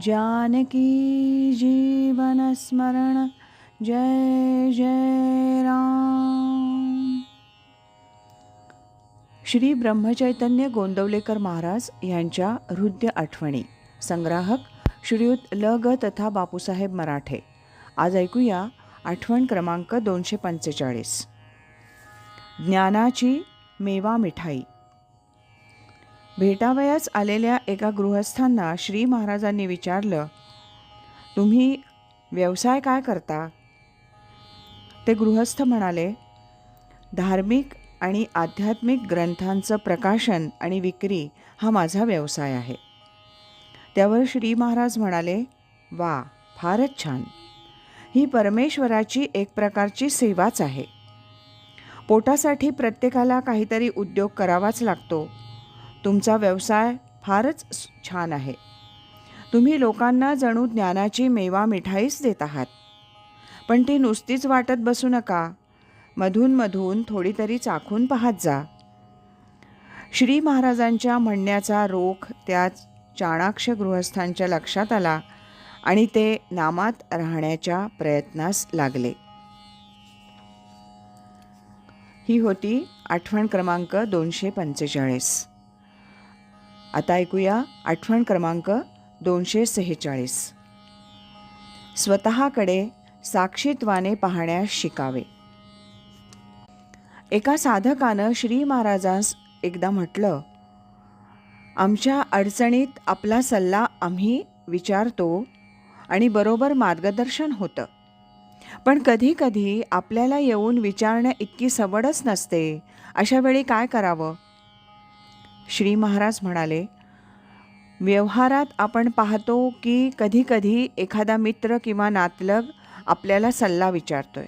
जानकी जीवनस्मरण जय जय राम। श्री ब्रह्मचैतन्य गोंदवलेकर महाराज यांच्या हृदय आठवणी संग्राहक श्रीयुत ल. ग. तथा बापूसाहेब मराठे. आज ऐकूया आठवण क्रमांक दोनशे पंचेचाळीस. ज्ञानाची मेवा मिठाई. भेटावयास आलेल्या एका गृहस्थांना श्री महाराजांनी विचारलं तुम्ही व्यवसाय काय करता? ते गृहस्थ म्हणाले धार्मिक आणि आध्यात्मिक ग्रंथांचं प्रकाशन आणि विक्री हा माझा व्यवसाय आहे. त्यावर श्री महाराज म्हणाले वा फारच छान. ही परमेश्वराची एक प्रकारची सेवाच आहे. पोटासाठी प्रत्येकाला काहीतरी उद्योग करावाच लागतो. तुमचा व्यवसाय फारच छान आहे. तुम्ही लोकांना जणू ज्ञानाची मेवा मिठाईच देत आहात. पण ती नुसतीच वाटत बसू नका. मधूनमधून थोडी तरी चाखून पाहत जा. श्री महाराजांच्या म्हणण्याचा रोख त्या चाणाक्ष गृहस्थांच्या लक्षात आला आणि ते नामात राहण्याच्या प्रयत्नास लागले. ही होती आठवण क्रमांक दोनशे पंचेचाळीस. आता ऐकूया आठवण क्रमांक दोनशे सेहेचाळीस. स्वतःकडे साक्षीत्वाने पाहण्यास शिकावे. एका साधकानं श्री महाराजांस एकदा म्हटलं आमच्या अडचणीत आपला सल्ला आम्ही विचारतो आणि बरोबर मार्गदर्शन होतं. पण कधी कधी आपल्याला येऊन विचारण्या इतकी सवडच नसते. अशा वेळी काय करावं? श्री महाराज म्हणाले व्यवहारात आपण पाहतो की कधीकधी एखादा मित्र किंवा नातलग आपल्याला सल्ला विचारतो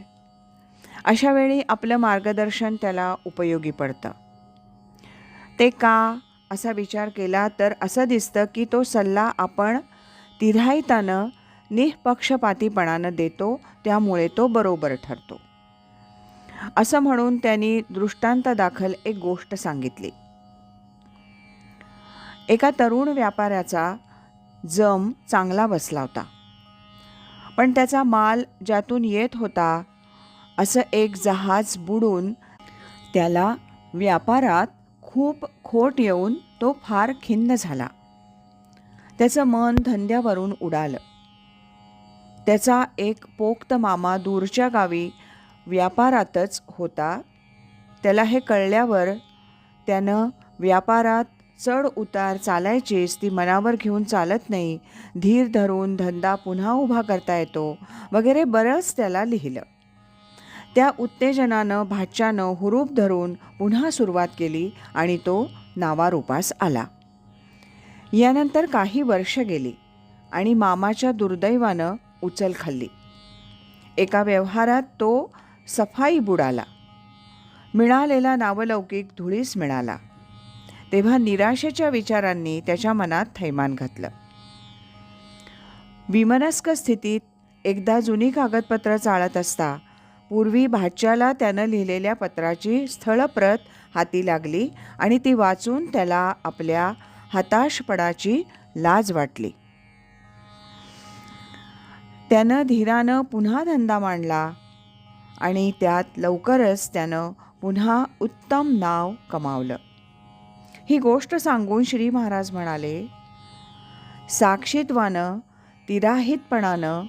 अशा वेळी आपलं मार्गदर्शन त्याला उपयोगी पडतं. ते का असा विचार केला तर असं दिसतं की तो सल्ला आपण तिराईतानं निःपक्षपातीपणानं देतो त्यामुळे तो बरोबर ठरतो. असं म्हणून त्यांनी दृष्टांत दाखल एक गोष्ट सांगितली. एका तरुण व्यापाऱ्याचा जम चांगला बसला होता. पण त्याचा माल ज्यातून येत होता असं एक जहाज बुडून त्याला व्यापारात खूप खोट येऊन तो फार खिन्न झाला. त्याचं मन धंद्यावरून उडालं. त्याचा एक पोक्त मामा दूरच्या गावी व्यापारातच होता. त्याला हे कळल्यावर त्यानं व्यापारात चढ उतार चालायचीच ती मनावर घेऊन चालत नाही. धीर धरून धंदा पुन्हा उभा करता येतो. वगैरे बरंच त्याला लिहिलं. त्या उत्तेजनानं भाच्यानं हुरूप धरून पुन्हा सुरुवात केली आणि तो नावारूपास आला. यानंतर काही वर्ष गेली आणि मामाच्या दुर्दैवानं उचल खाल्ली. एका व्यवहारात तो सफाई बुडाला. मिळालेला नावलौकिक धुळीस मिळाला. तेव्हा निराशेच्या विचारांनी त्याच्या मनात थैमान घातलं. विमनस्क स्थितीत एकदा जुनी कागदपत्र चाळत असता पूर्वी भाच्याला त्यानं लिहिलेल्या पत्राची स्थळप्रत हाती लागली आणि ती वाचून त्याला आपल्या हताशपणाची लाज वाटली. त्यानं धीरानं पुन्हा धंदा मांडला आणि त्यात लवकरच त्यानं पुन्हा उत्तम नाव कमावलं. ही गोष्ट सांगून श्री महाराज म्हणाले साक्षीत्वानं तिराहितपणानं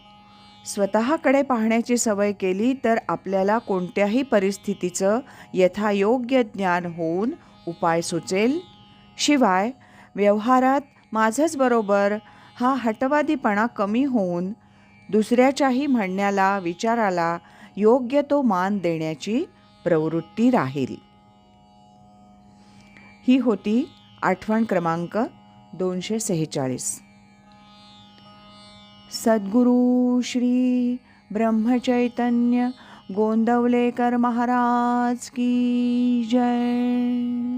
स्वतःकडे पाहण्याची सवय केली तर आपल्याला कोणत्याही परिस्थितीचं यथायोग्य ज्ञान होऊन उपाय सुचेल. शिवाय व्यवहारात माझंच बरोबर हा हटवादीपणा कमी होऊन दुसऱ्याच्याही म्हणण्याला विचाराला योग्य तो मान देण्याची प्रवृत्ती राहील. ही होती आठवण क्रमांक दोनशे सेहेचाळीस. सद्गुरु श्री ब्रह्मचैतन्य गोंदवलेकर महाराज की जय.